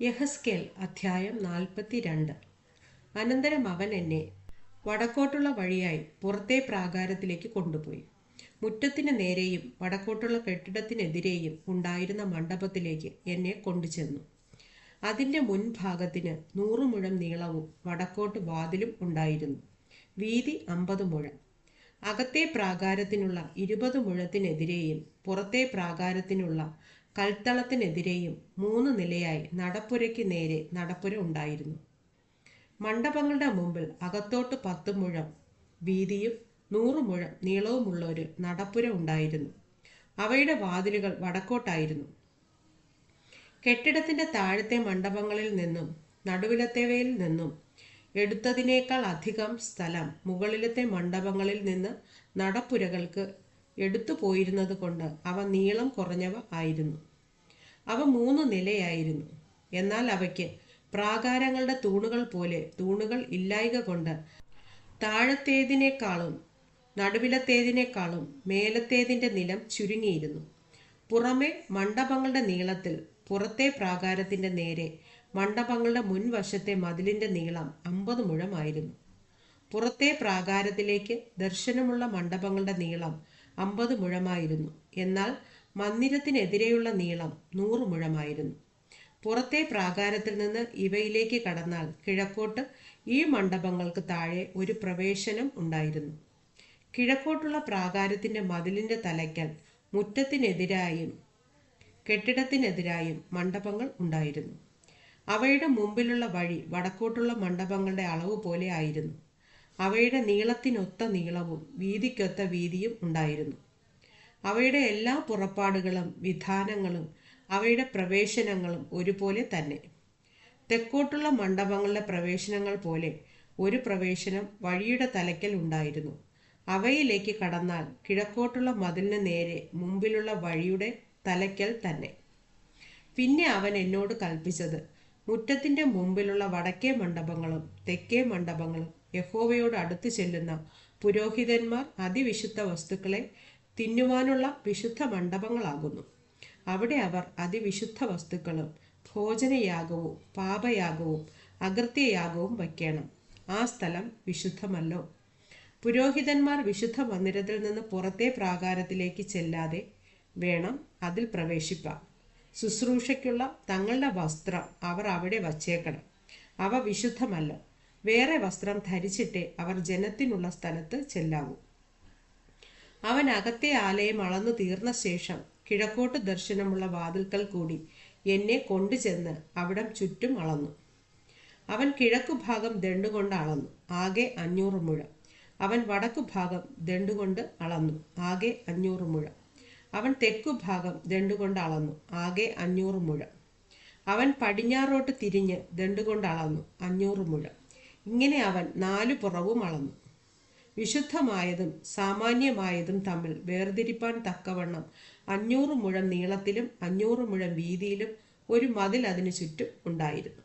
യഹസ്കേൽ അധ്യായം നാൽപ്പത്തിരണ്ട്. അനന്തരം അവൻ എന്നെ വടക്കോട്ടുള്ള വഴിയായി പുറത്തെ പ്രാകാരത്തിലേക്ക് കൊണ്ടുപോയി. മുറ്റത്തിന് നേരെയും വടക്കോട്ടുള്ള കെട്ടിടത്തിനെതിരെയും ഉണ്ടായിരുന്ന മണ്ഡപത്തിലേക്ക് എന്നെ കൊണ്ടുചെന്നു. അതിന്റെ മുൻഭാഗത്തിന് നൂറ് മുഴം നീളവും വടക്കോട്ട് വാതിലും ഉണ്ടായിരുന്നു. വീതി അമ്പത് മുഴം. അകത്തെ പ്രാകാരത്തിനുള്ള ഇരുപത് മുഴത്തിനെതിരെയും പുറത്തെ പ്രാകാരത്തിനുള്ള കൽത്തളത്തിനെതിരെയും മൂന്ന് നിലയായി നടപ്പുരയ്ക്ക് നേരെ നടപ്പുര ഉണ്ടായിരുന്നു. മണ്ഡപങ്ങളുടെ മുമ്പിൽ അകത്തോട്ട് പത്ത് മുഴം വീതിയും നൂറ് മുഴം നീളവുമുള്ള ഒരു നടപ്പുര ഉണ്ടായിരുന്നു. അവയുടെ വാതിലുകൾ വടക്കോട്ടായിരുന്നു. കെട്ടിടത്തിന്റെ താഴത്തെ മണ്ഡപങ്ങളിൽ നിന്നും നടുവിലത്തേവയിൽ നിന്നും എടുത്തതിനേക്കാൾ അധികം സ്ഥലം മുകളിലത്തെ മണ്ഡപങ്ങളിൽ നിന്ന് നടപ്പുരകൾക്ക് എടുത്തു പോയിരുന്നത് കൊണ്ട് അവ നീളം കുറഞ്ഞവ ആയിരുന്നു. അവ മൂന്ന് നിലയായിരുന്നു. എന്നാൽ അവയ്ക്ക് പ്രാകാരങ്ങളുടെ തൂണുകൾ പോലെ തൂണുകൾ ഇല്ലായ്ക കൊണ്ട് താഴത്തേതിനേക്കാളും നടുവിലത്തേതിനേക്കാളും മേലത്തേതിന്റെ നിലം ചുരുങ്ങിയിരുന്നു. പുറമെ മണ്ഡപങ്ങളുടെ നീളത്തിൽ പുറത്തെ പ്രാകാരത്തിന്റെ നേരെ മണ്ഡപങ്ങളുടെ മുൻവശത്തെ മതിലിന്റെ നീളം അമ്പത് മുഴമായിരുന്നു. പുറത്തെ പ്രാകാരത്തിലേക്ക് ദർശനമുള്ള മണ്ഡപങ്ങളുടെ നീളം അമ്പത് മുഴമായിരുന്നു. എന്നാൽ മന്ദിരത്തിനെതിരെയുള്ള നീളം നൂറ് മുഴമായിരുന്നു. പുറത്തെ പ്രാകാരത്തിൽ നിന്ന് ഇവയിലേക്ക് കടന്നാൽ കിഴക്കോട്ട് ഈ മണ്ഡപങ്ങൾക്ക് താഴെ ഒരു പ്രവേശനം ഉണ്ടായിരുന്നു. കിഴക്കോട്ടുള്ള പ്രാകാരത്തിന്റെ മതിലിന്റെ തലയ്ക്കൽ മുറ്റത്തിനെതിരായും കെട്ടിടത്തിനെതിരായും മണ്ഡപങ്ങൾ ഉണ്ടായിരുന്നു. അവയുടെ മുമ്പിലുള്ള വഴി വടക്കോട്ടുള്ള മണ്ഡപങ്ങളുടെ അളവ് പോലെ ആയിരുന്നു. അവയുടെ നീളത്തിനൊത്ത നീളവും വീതിക്കൊത്ത വീതിയും ഉണ്ടായിരുന്നു. അവയുടെ എല്ലാ പുറപ്പാടുകളും വിധാനങ്ങളും അവയുടെ പ്രവേശനങ്ങളും ഒരുപോലെ തന്നെ. തെക്കോട്ടുള്ള മണ്ഡപങ്ങളുടെ പ്രവേശനങ്ങൾ പോലെ ഒരു പ്രവേശനം വഴിയുടെ തലയ്ക്കൽ ഉണ്ടായിരുന്നു. അവയിലേക്ക് കടന്നാൽ കിഴക്കോട്ടുള്ള മതിലിന് നേരെ മുമ്പിലുള്ള വഴിയുടെ തലയ്ക്കൽ തന്നെ. പിന്നെ അവൻ എന്നോട് കൽപ്പിച്ചത് മുറ്റത്തിന്റെ മുമ്പിലുള്ള വടക്കേ മണ്ഡപങ്ങളും തെക്കേ മണ്ഡപങ്ങളും യഹോവയോട് അടുത്തു ചെല്ലുന്ന പുരോഹിതന്മാർ അതിവിശുദ്ധ വസ്തുക്കളെ തിന്നുവാനുള്ള വിശുദ്ധ മണ്ഡപങ്ങളാകുന്നു. അവിടെ അവർ അതിവിശുദ്ധ വസ്തുക്കളും ഭോജനയാഗവും പാപയാഗവും അകൃത്യയാഗവും വയ്ക്കണം. ആ സ്ഥലം വിശുദ്ധമല്ലോ. പുരോഹിതന്മാർ വിശുദ്ധ മന്ദിരത്തിൽ നിന്ന് പുറത്തെ പ്രാകാരത്തിലേക്ക് ചെല്ലാതെ വേണം അതിൽ പ്രവേശിപ്പാൻ. ശുശ്രൂഷയ്ക്കുള്ള തങ്ങളുടെ വസ്ത്രം അവർ അവിടെ വച്ചേക്കണം. അവ വിശുദ്ധമല്ല. വേറെ വസ്ത്രം ധരിച്ചിട്ടേ അവർ ജനത്തിനുള്ള സ്ഥലത്ത് ചെല്ലാവൂ. അവൻ അകത്തെ ആലയം അളന്നു തീർന്ന ശേഷം കിഴക്കോട്ട് ദർശനമുള്ള വാതിൽക്കൽ കൂടി എന്നെ കൊണ്ടുചെന്ന് അവിടം ചുറ്റും അളന്നു. അവൻ കിഴക്കു ഭാഗം ദണ്ടുകൊണ്ട് അളന്നു ആകെ അഞ്ഞൂറ് മുഴം. അവൻ വടക്കു ഭാഗം ദണ്ടുകൊണ്ട് അളന്നു ആകെ അഞ്ഞൂറ് മുഴം. അവൻ തെക്കു ഭാഗം ദണ്ടുകൊണ്ട് അളന്നു ആകെ അഞ്ഞൂറ് മുഴം. അവൻ പടിഞ്ഞാറോട്ട് തിരിഞ്ഞ് ദണ്ടുകൊണ്ട് അളന്നു അഞ്ഞൂറ് മുഴം. ഇങ്ങനെ അവൻ നാലു പുറവും അളന്നു. വിശുദ്ധമായതും സാമാന്യമായതും തമ്മിൽ വേർതിരിപ്പാൻ തക്കവണ്ണം അഞ്ഞൂറ് മുഴം നീളത്തിലും അഞ്ഞൂറ് മുഴം വീതിയിലും ഒരു മതിൽ അതിനു ചുറ്റും ഉണ്ടായിരുന്നു.